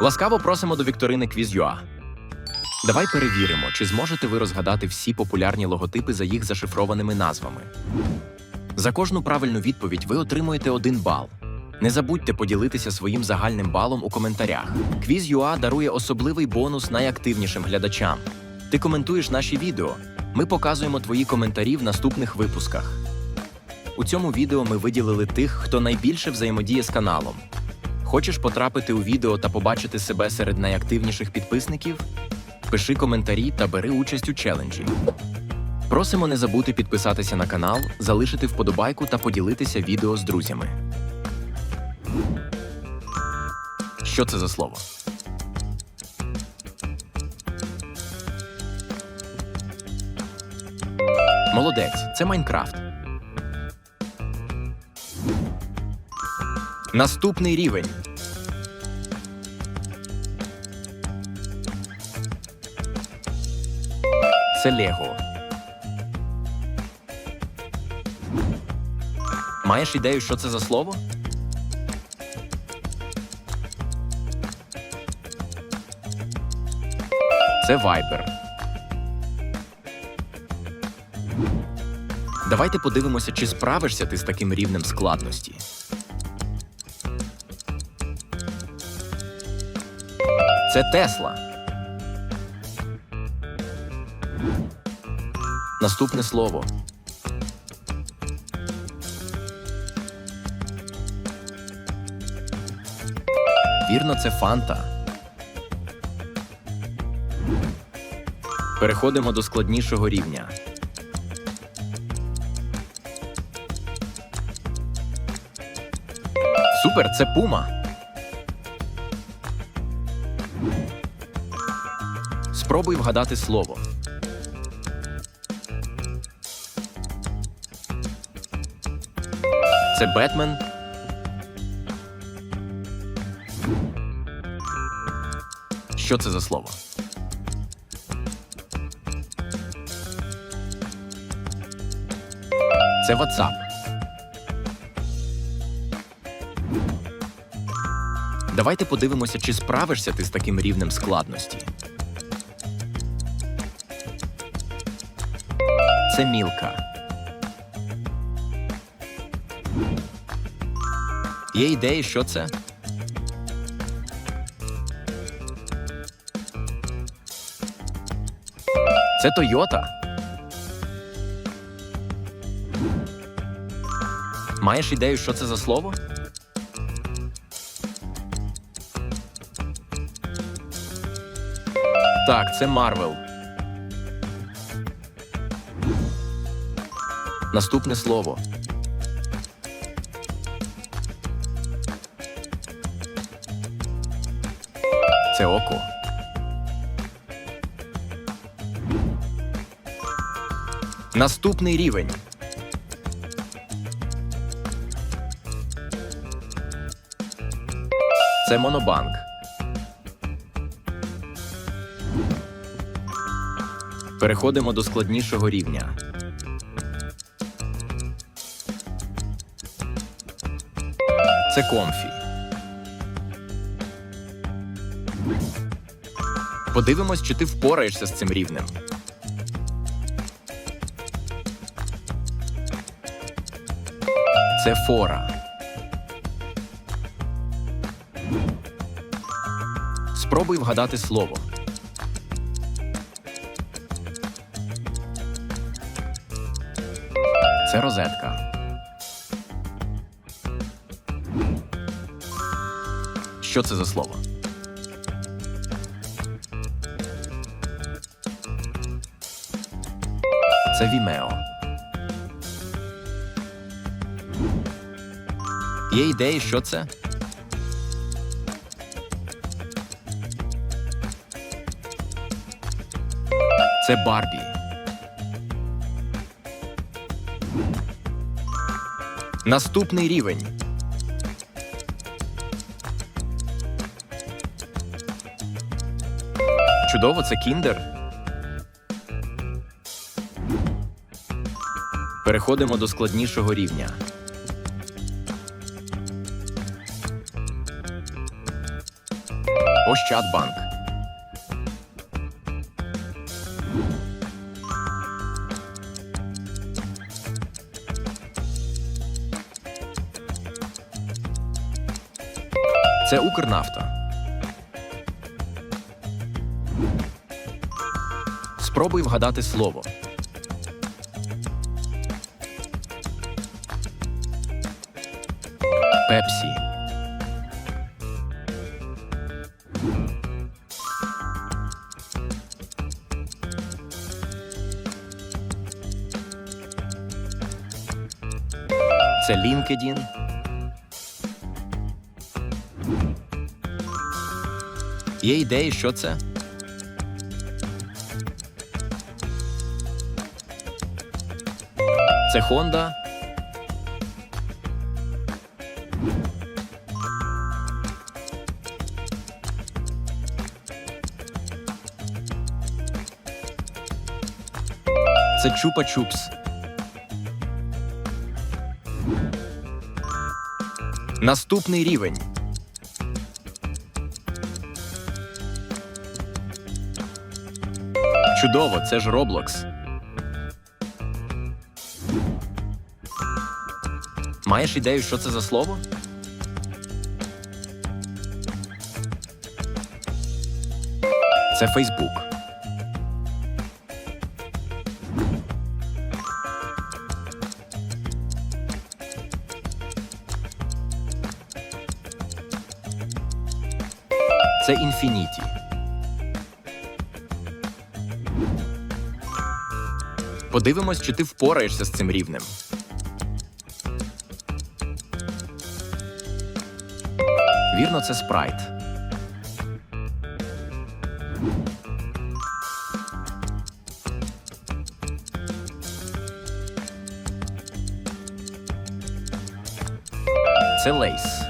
Ласкаво просимо до вікторини Quiz.ua. Давай перевіримо, чи зможете ви розгадати всі популярні логотипи за їх зашифрованими назвами. За кожну правильну відповідь ви отримуєте один бал. Не забудьте поділитися своїм загальним балом у коментарях. Quiz.ua дарує особливий бонус найактивнішим глядачам. Ти коментуєш наші відео. Ми показуємо твої коментарі в наступних випусках. У цьому відео ми виділили тих, хто найбільше взаємодіє з каналом. Хочеш потрапити у відео та побачити себе серед найактивніших підписників? Пиши коментарі та бери участь у челенджі. Просимо не забути підписатися на канал, залишити вподобайку та поділитися відео з друзями. Що це за слово? Молодець, це Майнкрафт. Наступний рівень. Це Лего. Маєш ідею, що це за слово? Це Viber. Давайте подивимося, чи справишся ти з таким рівнем складності. Це Тесла. Наступне слово. Вірно, це фанта. Переходимо до складнішого рівня. Супер, це пума. Спробуй вгадати слово. Це Бетмен. Що це за слово? Це WhatsApp. Давайте подивимося, чи справишся ти з таким рівнем складності. Це мілка. Є ідеї, що це? Це Тойота. Маєш ідею, що це за слово? Так, це Марвел. Наступне слово. Це око. Наступний рівень. Це монобанк. Переходимо до складнішого рівня. Це комфі. Подивимось, чи ти впораєшся з цим рівнем. Це фора. Спробуй вгадати слово. Це розетка. Що це за слово? Це Vimeo. Є ідеї, що це? Це Барбі. Наступний рівень. Чудово, це кіндер. Переходимо до складнішого рівня. Ощадбанк. Це Укрнафта. Спробуй вгадати слово. Пепсі. Це LinkedIn. Є ідеї, що це? Це Honda. Це Чупа-Чупс. Наступний рівень. Чудово, це ж Roblox. Маєш ідею, що це за слово? Це Фейсбук. Це Інфініті. Подивимось, чи ти впораєшся з цим рівнем. Вірно, це спрайт. Це лейс.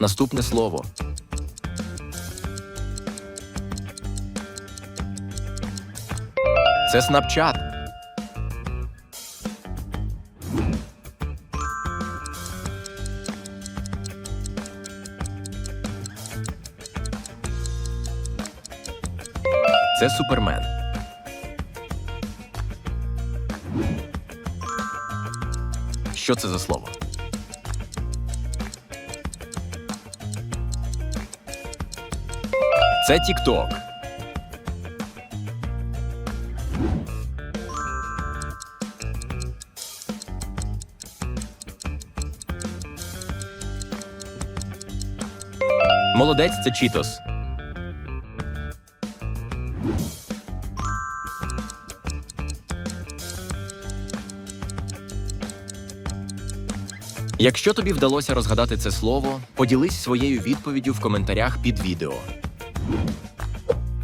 Наступне слово. Це Snapchat. Це Супермен. Що це за слово? Це TikTok. Молодець це Чітос. Якщо тобі вдалося розгадати це слово, поділись своєю відповіддю в коментарях під відео.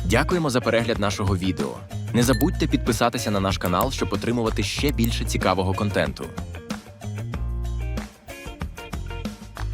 Дякуємо за перегляд нашого відео. Не забудьте підписатися на наш канал, щоб отримувати ще більше цікавого контенту.